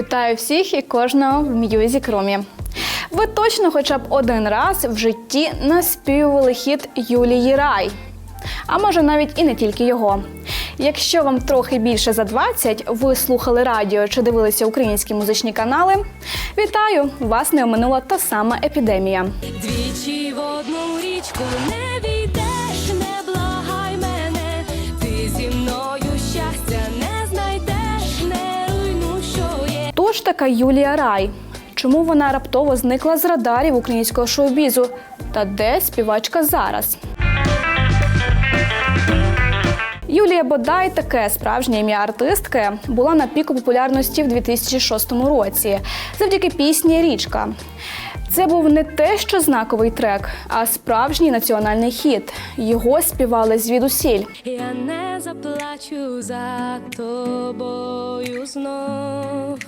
Вітаю всіх і кожного в М'юзік Румі. Ви точно хоча б один раз в житті наспівували хіт Юлії Рай. А може навіть і не тільки його. Якщо вам трохи більше за 20, ви слухали радіо чи дивилися українські музичні канали. Вітаю! Вас не оминула та сама епідемія. Двічі в одну річку не Хто ж така Юлія Рай? Чому вона раптово зникла з радарів українського шоу-бізу? Та де співачка зараз? Юлія Бодай, таке справжнє ім'я артистки, була на піку популярності в 2006 році завдяки пісні Річка. Це був не те, що знаковий трек, а справжній національний хіт. Його співали звідусіль. Я не заплачу за тобою знов.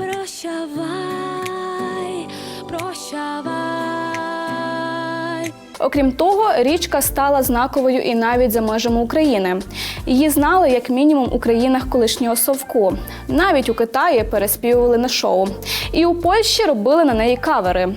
Прощавай, прощавай. Окрім того, річка стала знаковою і навіть за межами України. Її знали як мінімум у країнах колишнього совку. Навіть у Китаї переспівували на шоу. І у Польщі робили на неї кавери.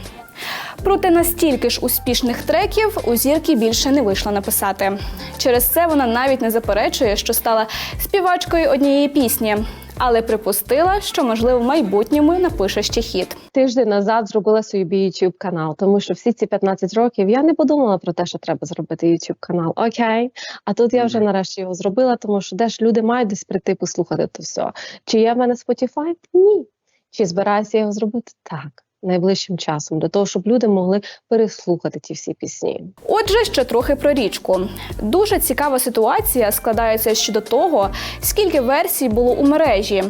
Проте настільки ж успішних треків у зірки більше не вийшло написати. Через це вона навіть не заперечує, що стала співачкою однієї пісні, але припустила, що можливо в майбутньому напише ще хіт. тиждень назад зробила собі YouTube канал, тому що всі ці 15 років я не подумала про те, що треба зробити YouTube канал. Окей, а тут я вже нарешті його зробила, тому що де ж люди мають десь прийти послухати то все. Чи є в мене Spotify? Ні. Чи збираюся його зробити? Так. Найближчим часом для того, щоб люди могли переслухати ті всі пісні. Отже, ще трохи про річку. Дуже цікава ситуація складається щодо того, скільки версій було у мережі.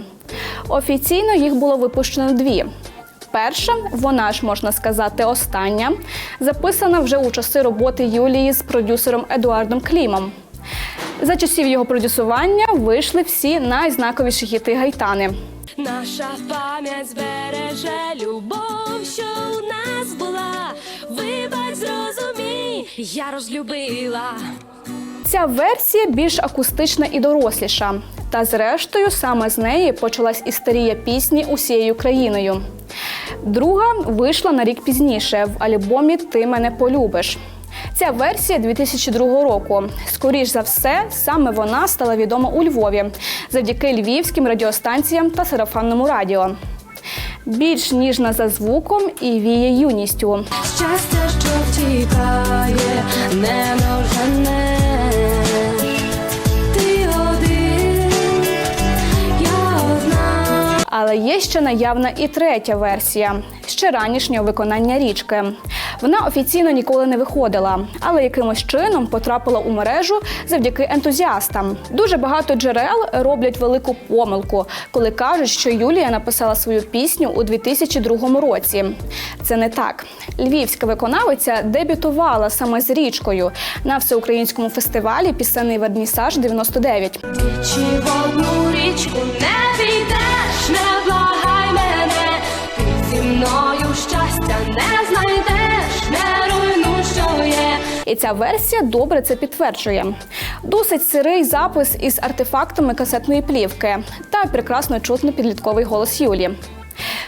Офіційно їх було випущено дві. Перша, вона ж можна сказати, остання, записана вже у часи роботи Юлії з продюсером Едуардом Клімом. За часів його продюсування вийшли всі найзнаковіші хіти гайтани. Наша пам'ять збереже любов, що у нас була. Вибач, зрозумій, я розлюбила. Ця версія більш акустична і доросліша. Та зрештою саме з неї почалась істерія пісні усією країною. Друга вийшла на рік пізніше в альбомі Ти мене полюбиш. Ця версія 2002 року. Скоріш за все, саме вона стала відома у Львові завдяки львівським радіостанціям та сарафанному радіо. Більш ніжна за звуком і віє юністю. Щастя, що втікає, не одна. Але є ще наявна і третя версія ще ранішнього виконання річки. Вона офіційно ніколи не виходила, але якимось чином потрапила у мережу завдяки ентузіастам. Дуже багато джерел роблять велику помилку, коли кажуть, що Юлія написала свою пісню у 2002 році. Це не так. Львівська виконавиця дебютувала саме з річкою на всеукраїнському фестивалі Пісенний Вернісаж 99. Чи в одну річку не війдеш, не благай мене, ти зі мною щастя не знайдеш, І ця версія добре це підтверджує. Досить сирий запис із артефактами касетної плівки та прекрасно чутно підлітковий голос Юлі.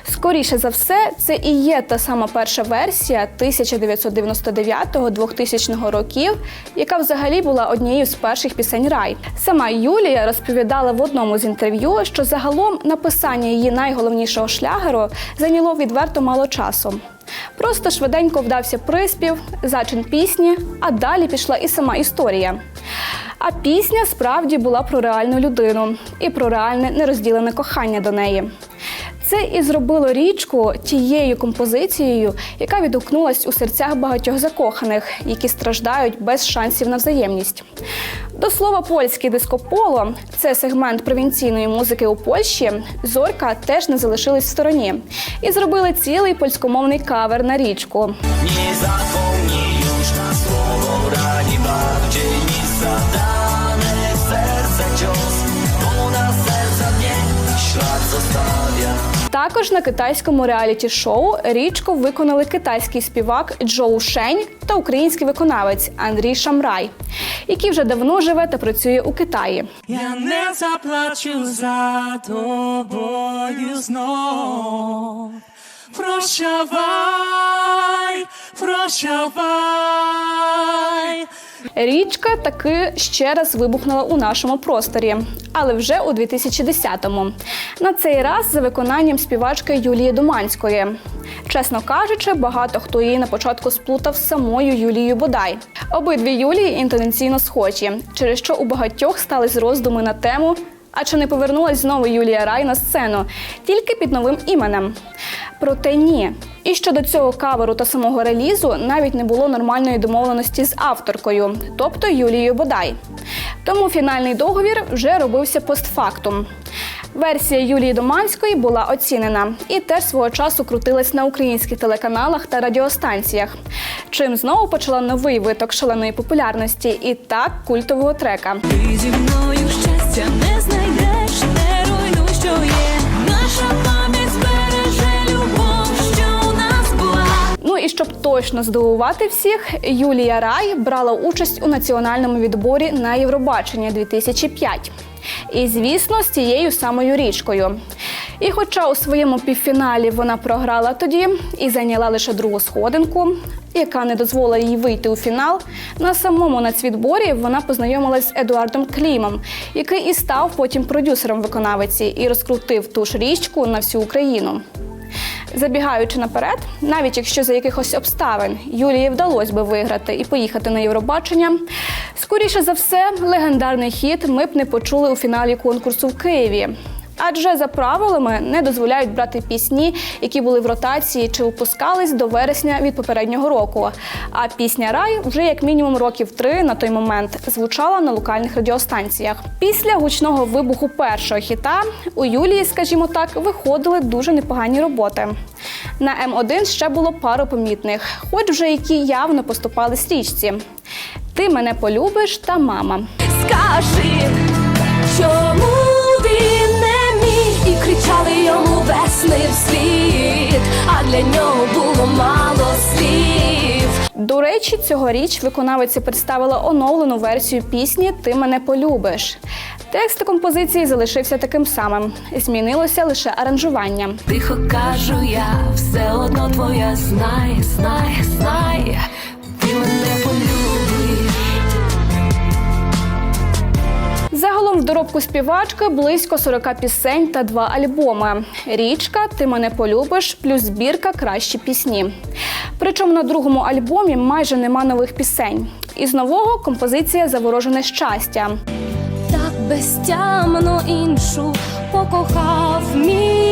Скоріше за все, це і є та сама перша версія 1999-2000 років, яка взагалі була однією з перших пісень рай. Сама Юлія розповідала в одному з інтерв'ю, що загалом написання її найголовнішого шлягеру зайняло відверто мало часу. Просто швиденько вдався приспів, зачин пісні, а далі пішла і сама історія. А пісня справді була про реальну людину і про реальне нерозділене кохання до неї. Це і зробило річку тією композицією, яка відгукнулась у серцях багатьох закоханих, які страждають без шансів на взаємність. До слова, польське дискополо це сегмент провінційної музики у Польщі. Зорька теж не залишились в стороні і зробили цілий польськомовний кавер на річку. Nie також на китайському реаліті-шоу річку виконали китайський співак Джоу Шень та український виконавець Андрій Шамрай, який вже давно живе та працює у Китаї. Я не заплачу за тобою знов. Прощавай, прощавай. Річка таки ще раз вибухнула у нашому просторі, але вже у 2010-му. На цей раз за виконанням співачки Юлії Думанської. Чесно кажучи, багато хто її на початку сплутав з самою Юлією Бодай. Обидві Юлії інтенційно схожі, через що у багатьох стались роздуми на тему. А чи не повернулась знову Юлія Рай на сцену, тільки під новим іменем? Проте ні. І щодо цього каверу та самого релізу навіть не було нормальної домовленості з авторкою, тобто Юлією Бодай. Тому фінальний договір вже робився постфактум. Версія Юлії Доманської була оцінена і теж свого часу крутилась на українських телеканалах та радіостанціях. Чим знову почала новий виток шаленої популярності і так культового трека. Ти зі мною щастя не знайдеш, і щоб точно здивувати всіх, Юлія Рай брала участь у національному відборі на Євробачення 2005. І, звісно, з цією самою річкою. І хоча у своєму півфіналі вона програла тоді і зайняла лише другу сходинку, яка не дозволила їй вийти у фінал, на самому нацвідборі вона познайомилась з Едуардом Клімом, який і став потім продюсером виконавиці і розкрутив ту ж річку на всю Україну. Забігаючи наперед, навіть якщо за якихось обставин Юлії вдалося би виграти і поїхати на Євробачення, скоріше за все, легендарний хіт ми б не почули у фіналі конкурсу в Києві. Адже за правилами не дозволяють брати пісні, які були в ротації чи випускались до вересня від попереднього року. А пісня Рай вже як мінімум років три на той момент звучала на локальних радіостанціях. Після гучного вибуху першого хіта у Юлії, скажімо так, виходили дуже непогані роботи. На М1 ще було пару помітних, хоч вже які явно поступали стрічці. Ти мене полюбиш та мама. Скажи, чому кричали йому весни в світ, а для нього було мало слів. До речі, цьогоріч виконавиця представила оновлену версію пісні Ти мене полюбиш. Текст композиції залишився таким самим. Змінилося лише аранжування. Тихо кажу я, все одно твоя, знай, знай, знай, Загалом в доробку співачки близько 40 пісень та два альбоми: Річка, Ти мене полюбиш, плюс збірка Кращі пісні. Причому на другому альбомі майже нема нових пісень. Із нового композиція Заворожене щастя. Так безтямно іншу покохав мій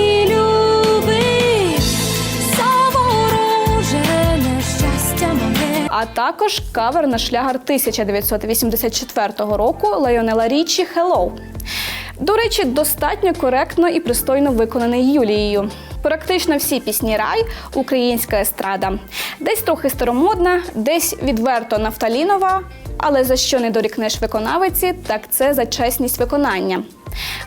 А також кавер на шлягер 1984 року Лайонела Річі «Hello». До речі, достатньо коректно і пристойно виконаний Юлією. Практично всі пісні рай українська естрада. Десь трохи старомодна, десь відверто нафталінова. Але за що не дорікнеш виконавиці, так це за чесність виконання.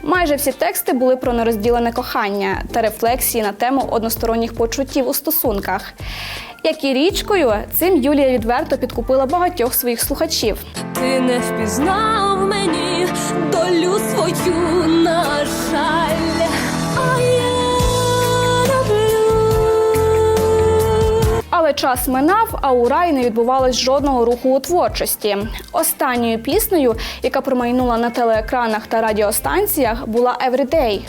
Майже всі тексти були про нерозділене кохання та рефлексії на тему односторонніх почуттів у стосунках. Як і річкою, цим Юлія відверто підкупила багатьох своїх слухачів. Ти не впізнав мені долю свою, на жаль, а я люблю. Але час минав, а у рай не відбувалось жодного руху у творчості. Останньою піснею, яка промайнула на телеекранах та радіостанціях, була «Everyday».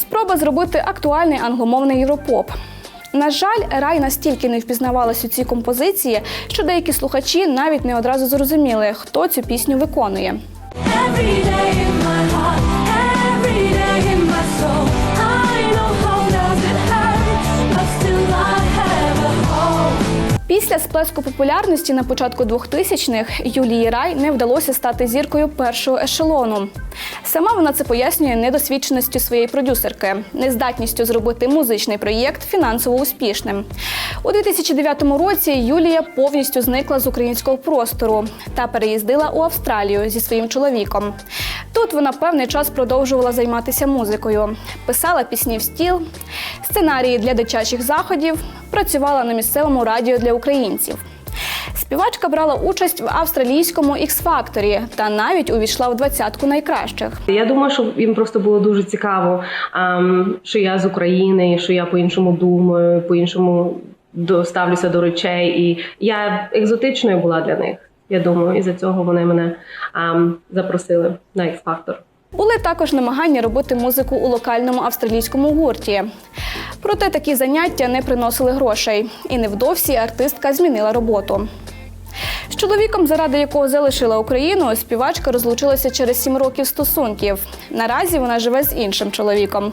Спроба зробити актуальний англомовний європоп. На жаль, рай настільки не впізнавалась у цій композиції, що деякі слухачі навіть не одразу зрозуміли, хто цю пісню виконує. Every day Після сплеску популярності на початку 2000-х Юлії Рай не вдалося стати зіркою першого ешелону. Сама вона це пояснює недосвідченістю своєї продюсерки, нездатністю зробити музичний проєкт фінансово успішним. У 2009 році Юлія повністю зникла з українського простору та переїздила у Австралію зі своїм чоловіком. Тут вона певний час продовжувала займатися музикою, писала пісні в стіл, сценарії для дитячих заходів, працювала на місцевому радіо для українців. Співачка брала участь в австралійському X-Factor та навіть увійшла в двадцятку найкращих. Я думаю, що їм просто було дуже цікаво, ем, що я з України, що я по-іншому думаю, по-іншому до- ставлюся до речей. І я екзотичною була для них. Я думаю, і за цього вони мене ем, запросили на X-Factor. Були також намагання робити музику у локальному австралійському гурті. Проте такі заняття не приносили грошей, і невдовзі артистка змінила роботу. З чоловіком, заради якого залишила Україну, співачка розлучилася через сім років стосунків. Наразі вона живе з іншим чоловіком,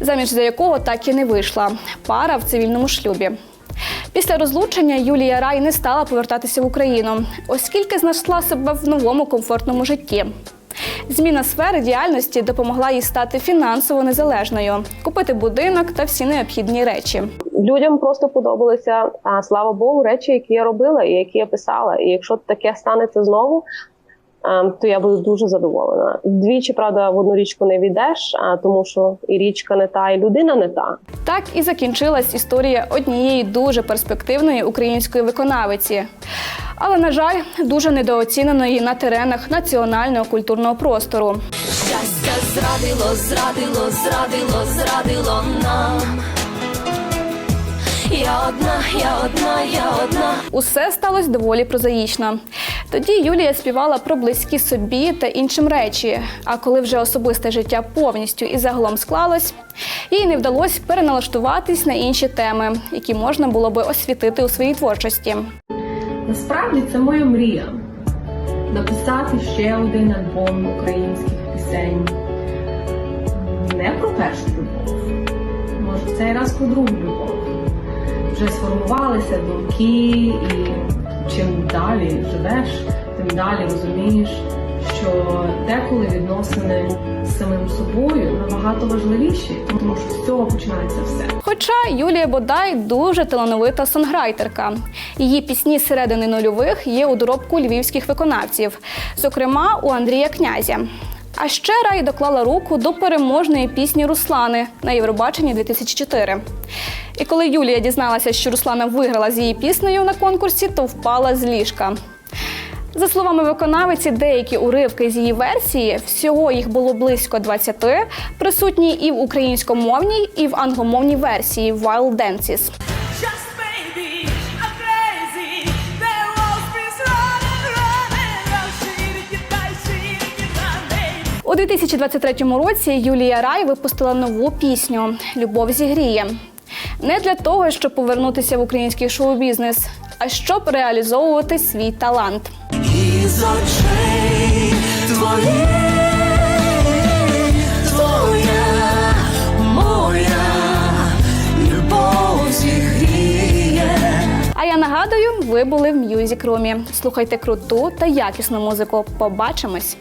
заміж за якого так і не вийшла. Пара в цивільному шлюбі. Після розлучення Юлія Рай не стала повертатися в Україну, оскільки знайшла себе в новому комфортному житті. Зміна сфери діяльності допомогла їй стати фінансово незалежною, купити будинок та всі необхідні речі. людям просто подобалися, слава Богу, речі, які я робила і які я писала. І якщо таке станеться знову, то я буду дуже задоволена. Двічі, правда, в одну річку не війдеш, а тому що і річка не та, і людина не та. Так і закінчилась історія однієї дуже перспективної української виконавиці. Але, на жаль, дуже недооціненої на теренах національного культурного простору. Щастя зрадило, зрадило, зрадило, зрадило нам. Я одна, я одна, я одна. Усе сталося доволі прозаїчно. Тоді Юлія співала про близькі собі та іншим речі. А коли вже особисте життя повністю і загалом склалось, їй не вдалося переналаштуватись на інші теми, які можна було би освітити у своїй творчості. Насправді це моя мрія написати ще один альбом українських пісень. Не про першу любов, може, в цей раз про другу любов. Вже сформувалися думки, і чим далі живеш, тим далі розумієш, що деколи відносини з самим собою набагато важливіші, тому що з цього починається все. Хоча Юлія Бодай дуже талановита сонграйтерка. Її пісні середини нульових є у доробку львівських виконавців, зокрема у Андрія Князя. А ще Рай доклала руку до переможної пісні Руслани на Євробаченні 2004. І коли Юлія дізналася, що Руслана виграла з її піснею на конкурсі, то впала з ліжка. За словами виконавиці, деякі уривки з її версії, всього їх було близько 20, присутні і в українськомовній, і в англомовній версії Wild Dances. У 2023 році Юлія Рай випустила нову пісню Любов зігріє. Не для того, щоб повернутися в український шоу-бізнес, а щоб реалізовувати свій талант. Із очей твоїх, твоя, моя любов зігріє. А я нагадую, ви були в М'юзік Румі. Слухайте круту та якісну музику. Побачимось!